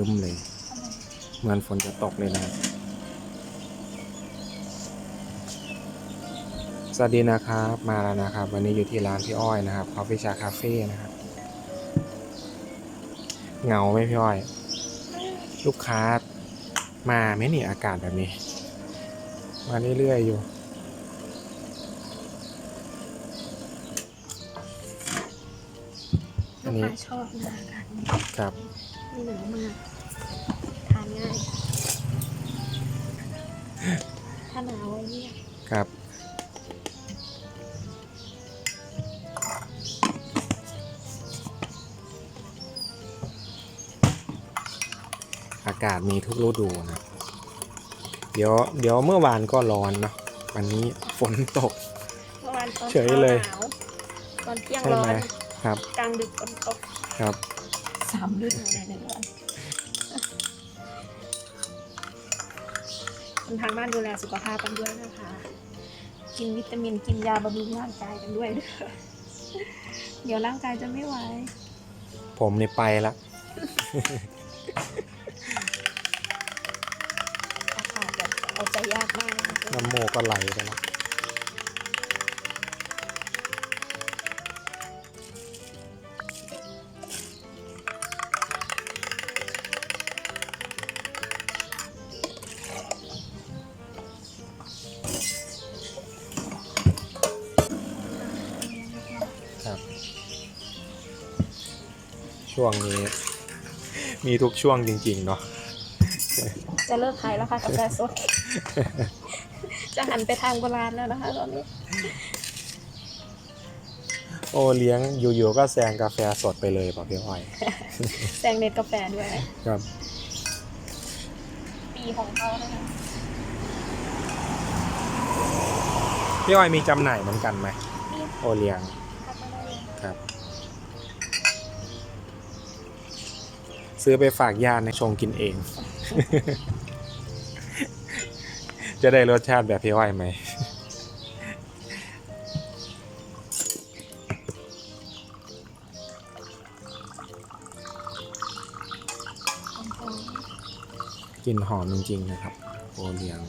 บรรยากาศครึ้มเลย เหมือนฝนจะตกเลยนะครับ สวัสดีนะครับ มาแล้วนะครับ วันนี้อยู่ที่ร้านพี่อ้อยนะครับคอฟฟี่ชาคาเฟ่นะครับ เหงาไหมพี่อ้อย ลูกค้ามาไหมนี่อากาศแบบนี้ มาเรื่อยๆอยู่อัลูนกนี้ค้าชอบนะอากาศนี้ครับ ไม่หนาวมาก เนี่ยครับ อากาศมีทุกฤดูนะ เดี๋ยวเดี๋ยวเมื่อวานก็ร้อนเนาะวันนี้ฝนตก เมื่อวานตอนเฉยเลยช้าหนาวตอนเที่ยงใช่ร้อไหมนครับ กลางดึกฝนตกครับ สามฤดูในหนึ่งวัน คนทางบ้านดูแลสุขภาพกันด้วยนะคะ กินวิตามินกินยาบำรุงร่างกายกันด้วยเด้อเดี๋ยวร่างกายจะไม่ไหว ผมนี่ไปละ อากาศแบบเอาใจยากมากนะคะน้ำโมกก็ไหลไปละ ช่วงนี้ มีทุกช่วงจริง ๆ เนาะจะเลิกขายแล้วค่ะกาแฟสด จะหันไปทางโบราณแล้วนะคะตอนนี้ โอเลี้ยงอยู่ๆก็แซงกาแฟสดไปเลยป่ะพี่อ้อย แซงเน็ตกาแฟด้วย ครับ ปีของเขานะคะพี่อ้อยมีจำหน่ายเหมือนกันไหมมีโอเลี้ยง ซื้อไปฝากญาติในชงกินเอง จะได้รสชาติแบบพี่อ้อยไหมของเขากลิ่นหอมจริงๆนะครับโอเลี้ยง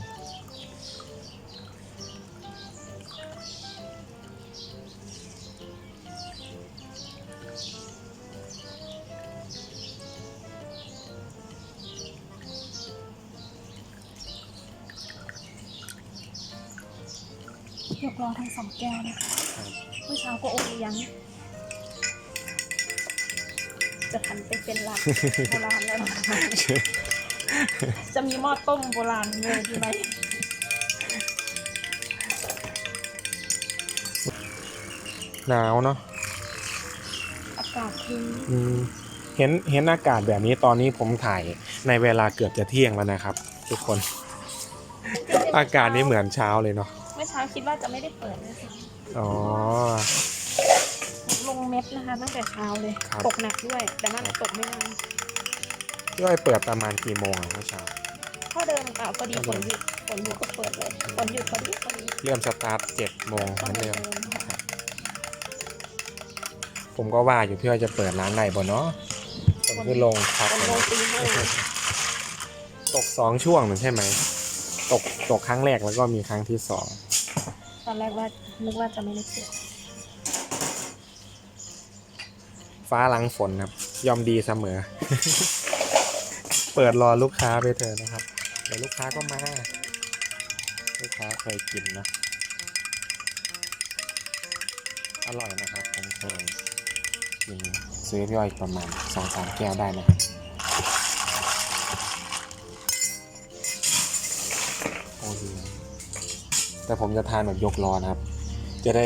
ยกล้อทั้งสองแก้วนะคะเมื่อเช้าก็โอเลี้ยง จะหันไปเป็นร้านโบราณแล้วเหรอคะจะมีหม้อต้มโบราณเลยดีไหมหนาวเนาะอากาศคืออืมเห็นเห็นอากาศแบบนี้ตอนนี้ผมถ่ายในเวลาเกือบจะเที่ยงแล้วนะครับ ทุกคน อากาศนี่เหมือนเช้าเลยเนาะ เมื่อเช้าคิดว่าจะไม่ได้เปิดนะคะอ๋อลงเม็ดนะคะตั้งแต่เช้าเลย ครับ ตกหนักด้วย แต่มันตกไม่นานพี่อ้อยเปิดประมาณกี่โมงอะเมื่อเช้า เท่าเดิมค่ะพอดีฝนหยุดฝนหยุดก็เปิดเลยฝนหยุดพอดีพอดีเริ่มสตาร์ทเจ็ดโมงเหต้อมืงอนเหมืเดิอนมเดิม ค่ะผมก็ว่าอยู่พี่อ้อยจะเปิดร้านไหนบ่เนาะฝนขึ้นลงครับฝนลงตีห้าตกสองช่วงนั่นใช่ไหม ตกตกครั้งแรกแล้วก็มีครั้งที่สองต อนแรกว่านึกว่าจะไม่ได้เปิดฟ้าหลังฝนครับ ยอมดีเสมอ เปิดรอลูกค้าไปเถอะนะครับ เดี๋ยวลูกค้าก็มา ลูกค้าเคยกินนะ อร่อยนะครับผมเคยกินซื้อพี่อ้อยประมาณสองสามแก้วได้นะครับ แต่ผมจะทานแบบยกรอนะครับ จะได้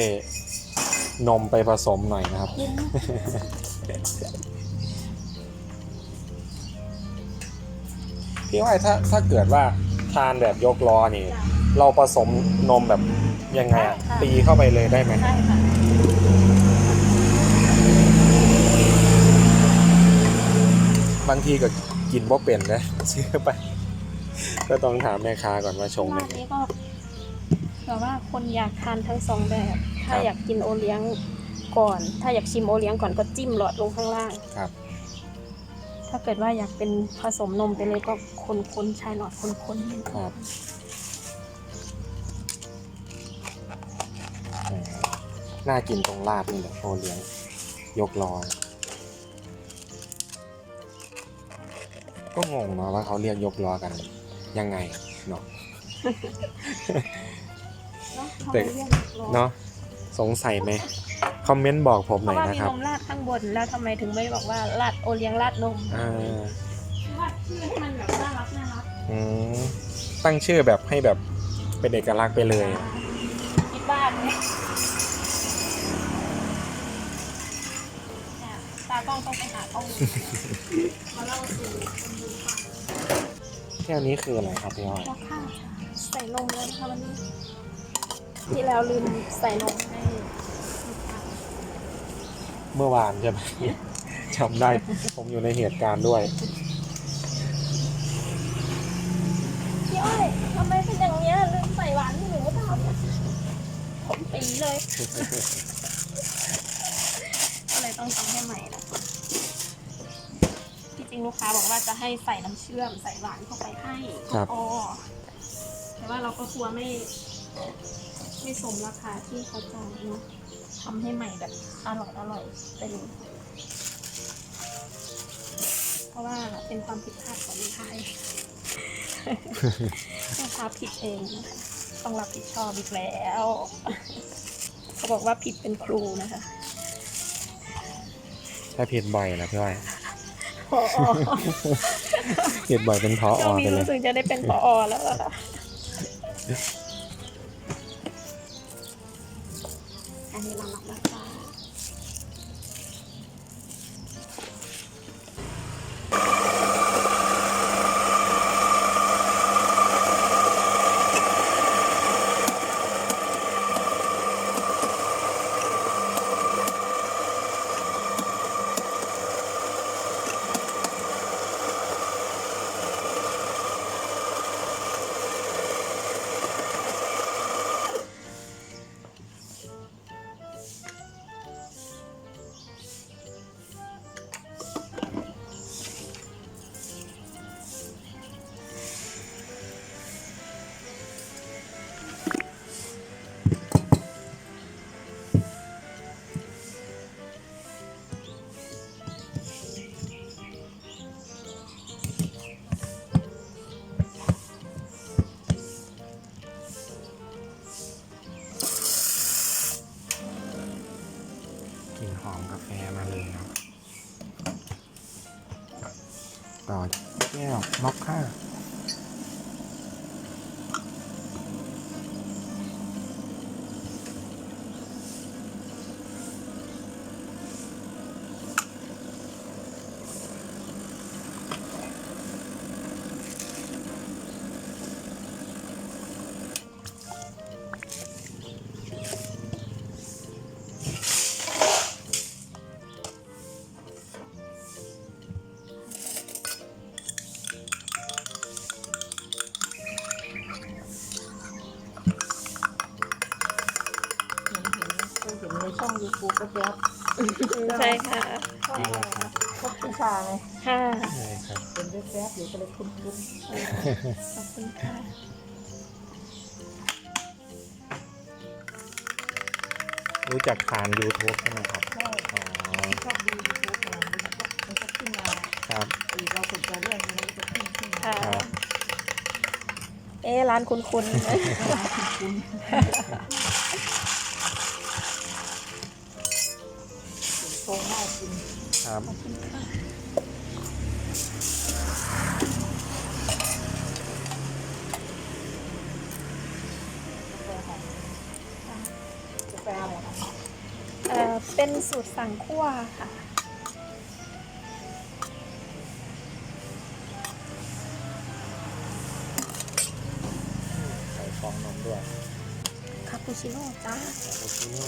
นมไปผสมหน่อยนะครับเย็นมากพี่ว่าถ้าถ้าเกิดว่าทานแบบยกล้อนี่ เราผสมนมแบบยังไงอะตีเข้าไปเลยได้ไหมใช่ค่ะบางทีก็กินบ่เป็นนะซื้อไป ก็ต้องถามแม่ค้าก่อนว่าชงรยัอบงไงนี้ก็ แบบว่าคนอยากทานทั้งสองแบบ ถ้าครับอยากกินโอเลี้ยงก่อน ถ้าอยากชิมโอเลี้ยงก่อนก็จิ้มหลอดลงข้างล่าง ครับ ถ้าถ้าเกิดว่าอยากเป็นผสมนมไปเลยก็คนๆชายหลอดคนๆครับอืมน่ากินตรงราดนี่แหละโอเลี้ยง ยกล้อก็งงเนาะว่าเขาเรียกยกล้อกันยังไงเนาะเนาะ แต่ทำไมเรียกยกล้อเนาะสงสัยไหมคอมเมนต์บอกผมเพหน่อราะยว่านะมีครับนมราดข้างบนแล้วทำไมถึงไม่บอกว่าราดโอเลี้ยงราดนมอ่าราดชื่อให้มันแบบน่ารักน่ารักอืมตั้งชื่อแบบให้แบบเป็นเอกลักษณ์ไปเลย คิดบ้านเนี่ยเนี่ยตากล้องต้องไปหากล้องมาเล่าสู่คนดูฟังแก้วนี้คืออะไรครับพี่อ้อย แล้วค่ะใส่นมเลยนะคะวันนี้ ที่แล้วลืมใส่นมให้ลูกค้าเมื่อวานใช่ไหม จำได้ ผมอยู่ในเหตุการณ์ด้วย พี่อ้อยทำไมเป็นอย่างเนี้ยลืมใส่หวานที่หนูทำผมปีเลยก็เลยต้องทำให้ใหม่นะคะที่จริงลูกค้าบอกว่าจะให้ใส่น้ำเชื่อมใส่หวานเข้าไปให้ครับ อ๋อแต่ว่าเราก็กลัวไม่ ไม่สมราคาที่เขาจองเนาะทำให้ใหม่แบบอร่อยอร่อยไปเลยเพราะว่าเป็นความผิดพลาดของลูกค้าลูกค้าผิดเองนะคะต้องรับผิดชอบอีกแล้ว เขาบอกว่าผิดเป็นครูนะคะ ถ้าผิดบ่อยนะพี่อ้อยพอผิดบ่อยเป็นพอช่วงไปนี้เลย รู้สึกจะได้เป็นพอแล้วอะค่ะ อันนี้เร ช่องยูทูบก็แบบใช่ค่ะช่องอะไรนะพบพิชาไงค่ะใช่ครับเป็นแวบๆอยู่ก็เลยคุ้นขอบคุณค่ะรู้จักผ่าน YouTube ใช่ไหมครับๆใช่อ๋อชอบดูยูทูบมามันก็มันก็ขึ้นมาครับอีกเราสนใจเรื่องนี้มันก็จะขึ้นขึ้นมาค่ะ ครับเอ๊ะร้านคุณคุณ คุ้น ครับกาแฟหอมกาแฟอะไรคะเอ่อเป็นสูตรสั่งคั่วค่ะ ใส่ฟองนมด้วยคาปูชิโน่จ้า คาปูชิโน่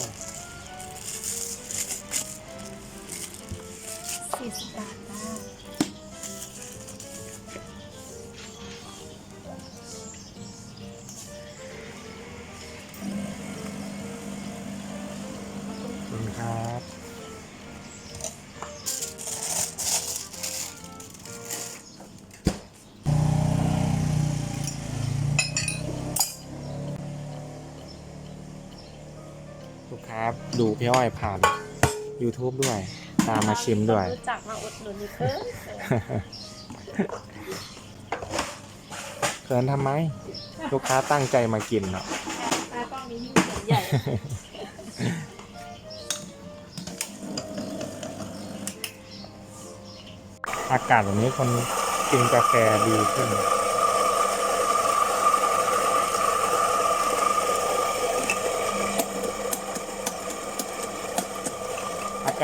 ดูพี่อ้อยผ่าน YouTube ด้วย ตามมาชิมด้วย รู้จักมาอุดหนุนนี่เพิ่มเขินทำไม ลูกค้าตั้งใจมากินเนาะตากล้องนี้ยิ่งเสียงใหญ่อากาศแบบนี้คนกินกาแฟดีขึ้น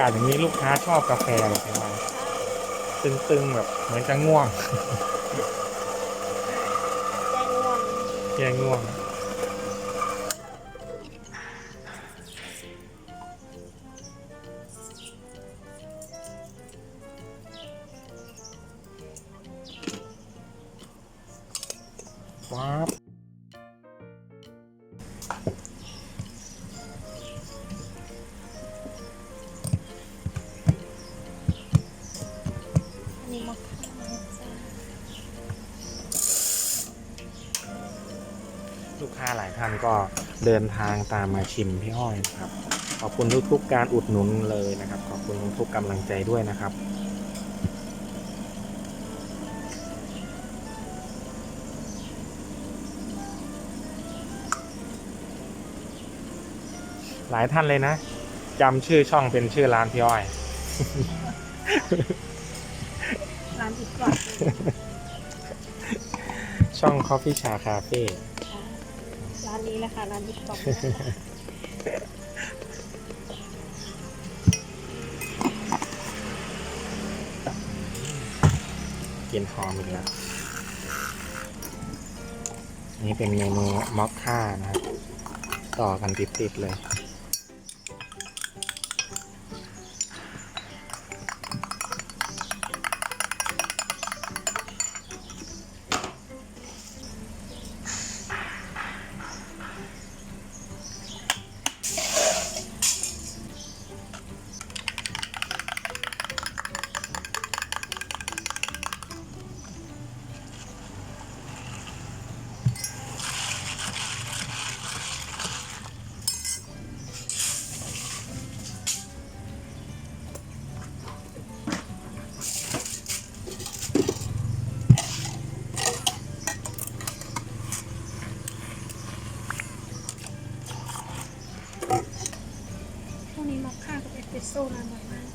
ากาศอย่างนี้ลูกค้าชอบกาแฟแบบไหนตึงๆแบบเหมือนจะง่วงแจ้งง่วงแย่ง่วง ลูกค้าหลายท่านก็เดินทางตามมาชิมพี่อ้อยนะครับ ขอบคุณทุกๆการอุดหนุนเลยนะครับ ขอบคุณทุกกำลังใจด้วยนะครับหลายท่านเลยนะจำชื่อช่องเป็นชื่อร้านพี่อ้อย ร้านอีกกว่าช่อง Coffee Cha Cafe ร้า นี้แหละค่ะร้านอีกกว่ากลินหอมอีกแล้ว นี่เป็นเมนูม็อกค่านะครับ ต่อกันติดๆเลย มอคค่ากับเอสเปรสโซ่ร้านบ่อยมาก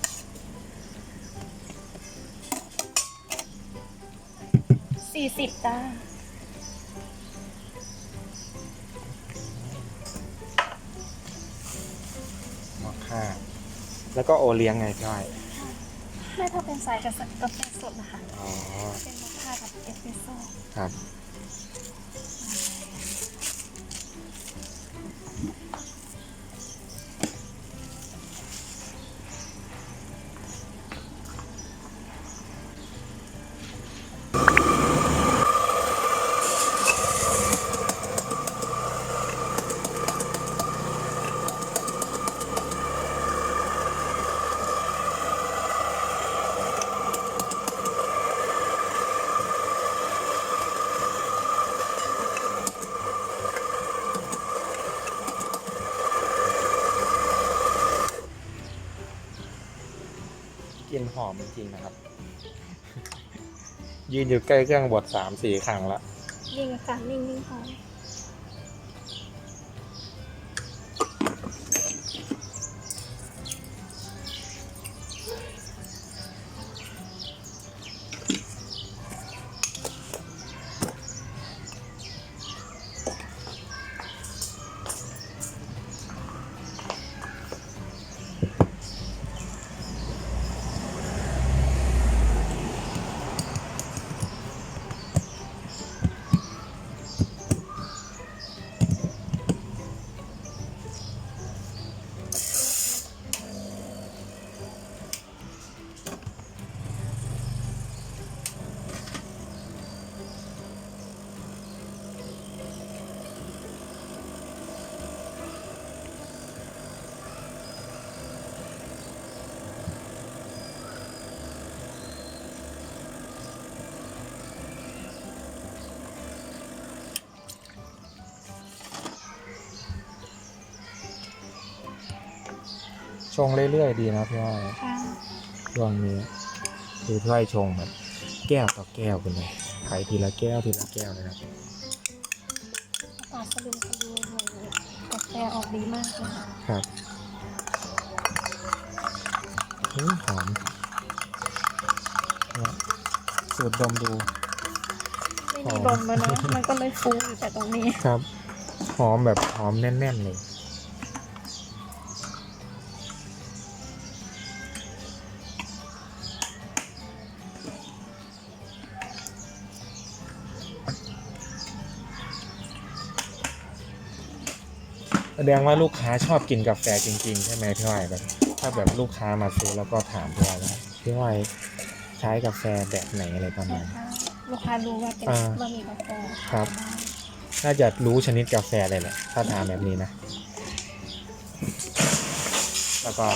สี่สิบจ้ามอคค่า แล้วก็โอเลี้ยงไงพี่อ้อยไม่ถ้าเป็นสายกาแฟกาแฟสดนะคะ อ๋อ เป็นมอคค่ากับเอสเปรสโซ่ ครับ ยืนอยู่ใกล้เครื่องบดสามสี่ครั้งละ ยิงค่ะนิ่งนิ่งหอ ชงเรื่อยๆดีนะพี่อ้อยค่ะช่วงนี้คือพี่อ้อยชงแบบแก้วต่อแก้วไปเลยขายทีละแก้วทีละแก้วเลยครับอากาศสะดุมสะดุมเลยกาแฟออกดีมากเลยค่ะครับอื้อหอมเนี่ยสูดดมดู ไม่มีลมแล้วเนาะมันก็เลยฟูอยู่แต่ตรงนี้ ครับ หอมแบบหอมแน่น ๆ เลย ดงว่าลูกค้าชอบกินกาแฟจริง ๆ ใช่ไหมพี่อ้อยแบบถ้าแบบลูกค้ามาซื้อแล้วก็ถามพี่อ้อยว่าพี่อ้อยใช้กาแฟแบบไหนอะไรประมาณนี้ลูกค้ารู้ว่าเป็นอ่าบะหมี่กาแฟครับ น่าจะรู้ชนิดกาแฟเลยแหละถ้าทานแบบนี้นะ แล้วก็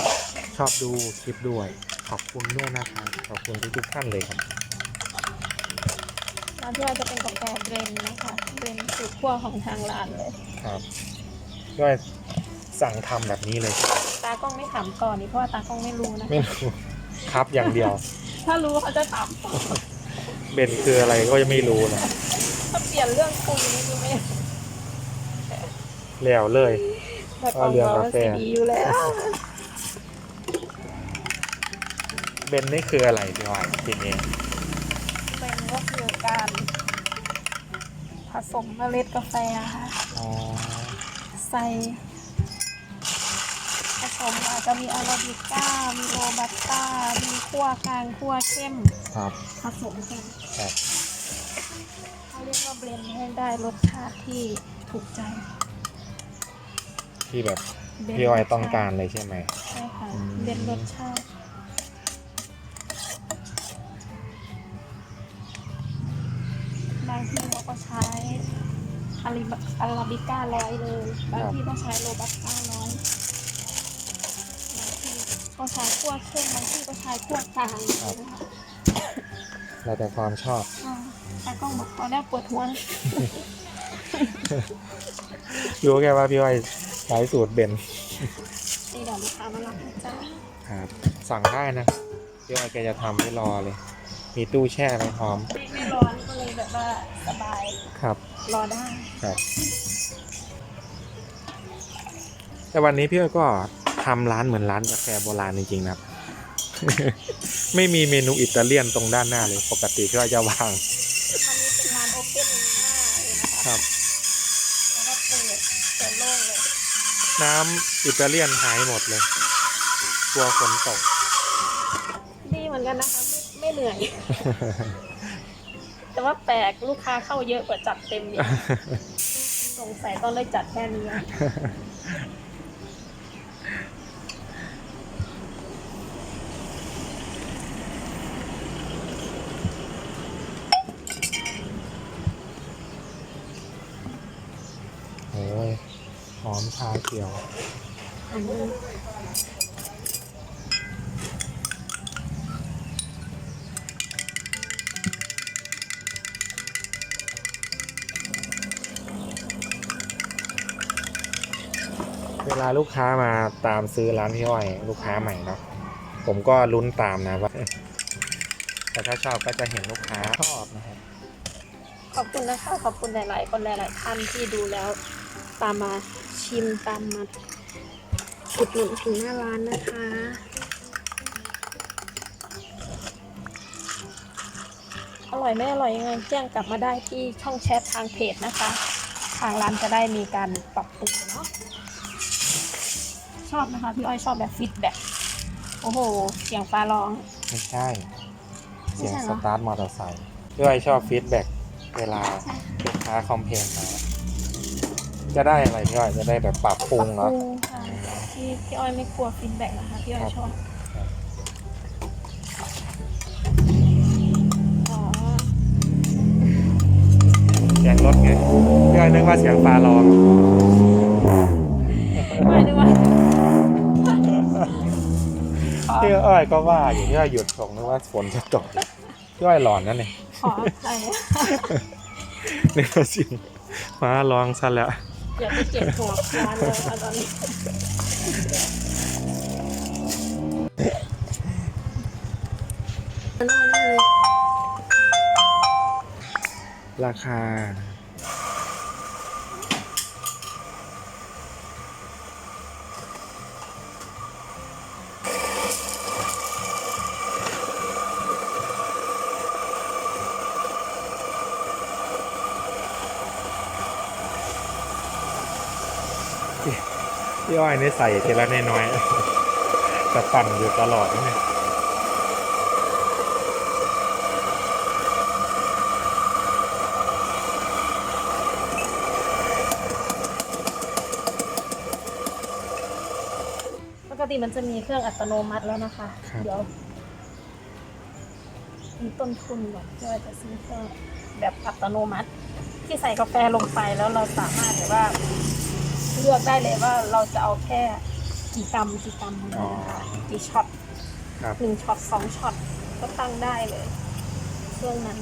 ชอบดูคลิปด้วย ขอบคุณด้วยนะครับขอบคุณทุกๆท่านเลยครับ ร้านที่เราจะเป็นกาแฟเบรนด์นะคะเบรนด์สูตรคั่วของทางร้านเลย ครับ ด้วยสั่งทำแบบนี้เลย ตากล้องไม่ถามก่อนนี่เพราะว่าตากล้องไม่รู้นะไม่รู้ครับอย่างเดียว ถ้ารู้เขาจะถามเบนคืออะไรก็ยังไม่รู้นะถ้าเปลี่ยนเรื่องคุยนี่คือไม่แล้วเลยแต่กล้องเอาเรื่องเรากาแฟสีดีอยู่แล้วเบนนี่คืออะไรพี่อ้อยทีนี้เป็นก็คือการผสมเมล็ดกาแฟค่ะอ๋อ ใส่ผสมอาจจะมีอาราบิก้า มีโรบัสต้า มีคั่วกลางคั่วเข้มครับ ผสมกันครับ เขาเรียกว่าเบลนด์ให้ได้รสชาติที่ถูกใจที่แบบเบลนด์พี่อ้อยต้องการเลยใช่ไหม ใช่ค่ะอืม เบลนด์รสชาติ ริบอาราบิก้าร้อยเลย บางที่ก็ใช้โรบัสต้าร้อยบางที่ก็ใช้คั่วเข้มบางที่ก็ใช้คั่วกลางนะคะแล้วแต่ความชอบอ่าตากล้องบอกตอนแรกปวดหัวนะรู้แค่ว่าพี่อ้อยใช้สูตรเบนนี่เดี๋ยวลูกค้ามารับนะจ้าครับสั่งได้นะพี่อ้อยแกจะทำให้รอเลย มีตู้แช่อะไรพร้อม ไม่ไม่ร้อนก็เลยแบบว่าสบาย ครับ รอได้ครับ แต่วันนี้พี่อ้อยก็ทำร้านเหมือนร้านกาแฟโบราณจริงๆนะครับ ไม่มีเมนูอิตาเลียนตรงด้านหน้าเลย ปกติพี่อ้อยจะวาง มันนี้เป็นร้านโอเพ่นหน้าเลยนะคะครับ แล้วก็เปิดเปิดโล่งเลยน้ำอิตาเลียนหายหมดเลย กลัวฝนตก ดีเหมือนกันนะคะไม่ไม่เหนื่อย แต่ว่าแปลกลูกค้าเข้าเยอะกว่าจัดเต็มอีกสงสัยต้องเลยจัดแค่นี้โอ้ยหอมชาเขียว ลูกค้ามาตามซื้อร้านพี่อ้อย ลูกค้าใหม่เนาะผมก็ลุ้นตามนะว่าแต่ถ้าชอบก็จะเห็นลูกค้าชอบนะครับขอบคุณนะคะขอบคุณหลาย ๆ คนหลาย ๆ ท่านที่ดูแล้ว ตามมาชิมตามมาอุดหนุนถึงหน้าร้านนะคะอร่อยไม่อร่อยยังไงแจ้งกลับมาได้ที่ช่องแชททางเพจนะคะ ทางร้านจะได้มีการปรับปรุงเนาะ ชอบนะคะ พี่อ้อยชอบแบบฟีดแบ็กโอ้โห เสียงฟ้าร้อง ไม่ใช่ เสียงไม่ใช่เหสรอ ตาร์ทมอเตอร์ไซค์พี่อ้อยชอบฟีดแบ็กเวลาลูกค้าคอมเพลนมาจะได้อะไรพี่อ้อยจะได้แบบปรับปรุงปเนาะรุงค่ะพี่พี่อ้อยไม่กลัวฟีดแบ็กนะคะ พี่อ้อยชอบอ๋อเสียงรถไงพี่อ้อยนึกว่าเสียงฟ้าร้อง ไม่ได้ว่า ชื่ออ้อยก็ว่าอยู่ที่ว่าหยุดตกนึกว่าฝนจะตกพี่อ้อยหลอนนั่นเองขออภัยนี่ก็จริงมาลองซะแล้วอย่าไปเก็บหัวงานเลยค่ะตอนนี้ราคา พี่พี่อ้อยนี่ใส่ทีละน้อยๆจะปั่นอยู่ตลอดนะเนี่ยปกติมันจะมีเครื่องอัตโนมัติแล้วนะคะครับเดี๋ยวมีต้นทุนก่อนที่ว่าจะซื้อเครื่องแบบอัตโนมัติ ที่ใส่กาแฟลงไปแล้วเราสามารถแบบว่า เลือกได้เลยว่าเราจะเอาแค่กี่กรัมกี่กรัมอ๋อ กี่ช็อตครับ หนึ่งช็อตสองช็อตก็ตั้งได้เลย เครื่องนั้น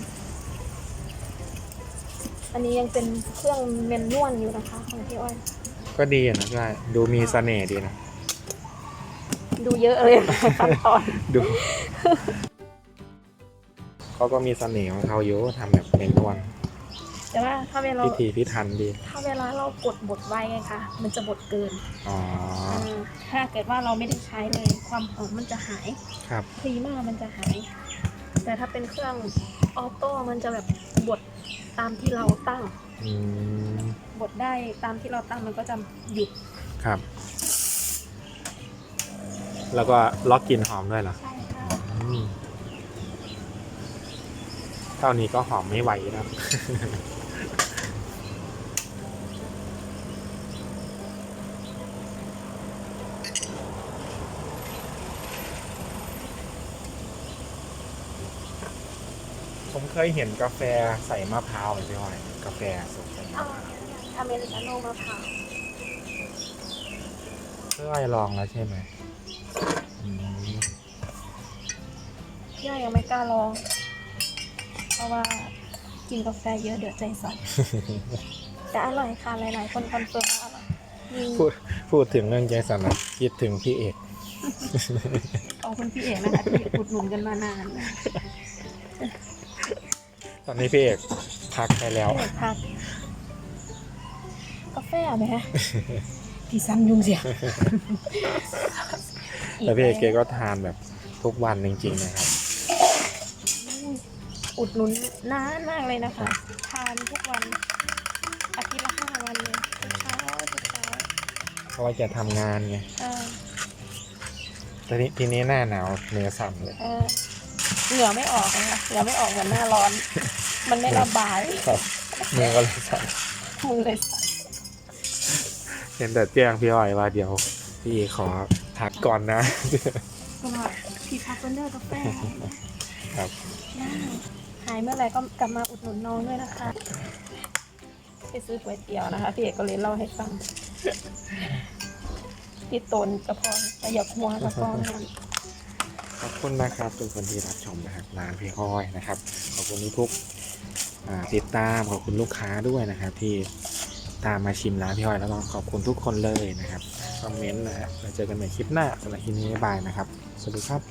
อันนี้ยังเป็นเครื่องเมนนวลอยู่นะคะของพี่อ้อย ก็ดีอะนะพี่อ้อยดูมีเสน่ห์ดีนะ ดูเยอะเลยขั้นตอน ดู เขาก็มีเสน่ห์ของเขาอยู่ทำแบบเป็นนวล แต่ว่าถ้าเวลาพิธีพิถันดี ถ้าเวลาเรากดบดไว้ไงคะมันจะบดเกินอ๋อเออถ้าเกิดว่าเราไม่ได้ใช้เลยความหอมมันจะหายครับพรีมามันจะหาย แต่ถ้าเป็นเครื่องออโต้มันจะแบบบดตามที่เราตั้งอืมบดได้ตามที่เราตั้งมันก็จะหยุดครับ แล้วก็ล็อกกลิ่นหอมด้วยเหรอใช่ค่ะอืมเท่านี้ก็หอมไม่ไหวนะครับ ผมเคยเห็นกาแฟใส่มะพร้าวเลยพี่อ้อยกาแฟสดใส่เอาอเมริกาโน่มะพร้าวพี่อ้อยลองแล้วใช่ไหมอืมย่ายังไม่กล้าลอง เพราะว่ากินกาแฟเยอะเดี๋ยวใจสั่นแต่อร่อยค่ะหลายๆ คนคอนเฟิร์มว่าอร่อยมีพูดพูดถึงเรื่องใจสันนะคิดถึงพี่เอก ขอบคุณพี่เอกนะคะที่อุดหนุนกันมานานต อนนี้พี่เอกพักไปแล้วพี่เอกพักกาแฟไหมฮะพี่ซันยุงเสียแต่พี่เอกเกก็ทานแบบทุกวันจริงๆนะครับ อุดหนุนนานมากเลยนะคะ ทานทุกวันอาทิตย์ละห้าวันเลยทุกเช้าทุกเช้าเพราะว่าจะทำงานไงเออแต่ทีทีนี้หน้าหนาวเนื้อสั่นเลย เออเหงื่อไม่ออกเลยค่ะเหงื่อไม่ออกเหมือนหน้าร้อน มันไม่ระบาย ครับมือก็เลยสั่นมือเลยสั่นเห็นแต่แจ้งพี่อ้อยว่าเดี๋ยว พี่เอกขอพักก่อนนะ ก็ว่าพี่พักเป็นเดอร์กาแฟครับ ได้หายเมื่อไหร่ก็กลับมาอุดหนุนน้องด้วยนะคะ ไปซื้อก๋วยเตี๋ยวนะคะ พี่เอกก็เลยเล่าให้ฟังพี่ตนกระเพาะแต่อย่าหัวกระเพาะนั่นขอบคุณนะครับทุกคนที่รับชมนะครับร้านพี่อ้อยนะครับ ขอบคุณทุกอ่า ติดตามขอบคุณลูกค้าด้วยนะครับ ที่ตามมาชิมร้านพี่อ้อยแล้วก็ขอบคุณทุกคนเลยนะครับคอมเมนต์นะฮะแล้วเจอกันใหม่คลิปหน้าสำหรับคลิปนี้บ๊ายบายนะครับ สวัสดีครับ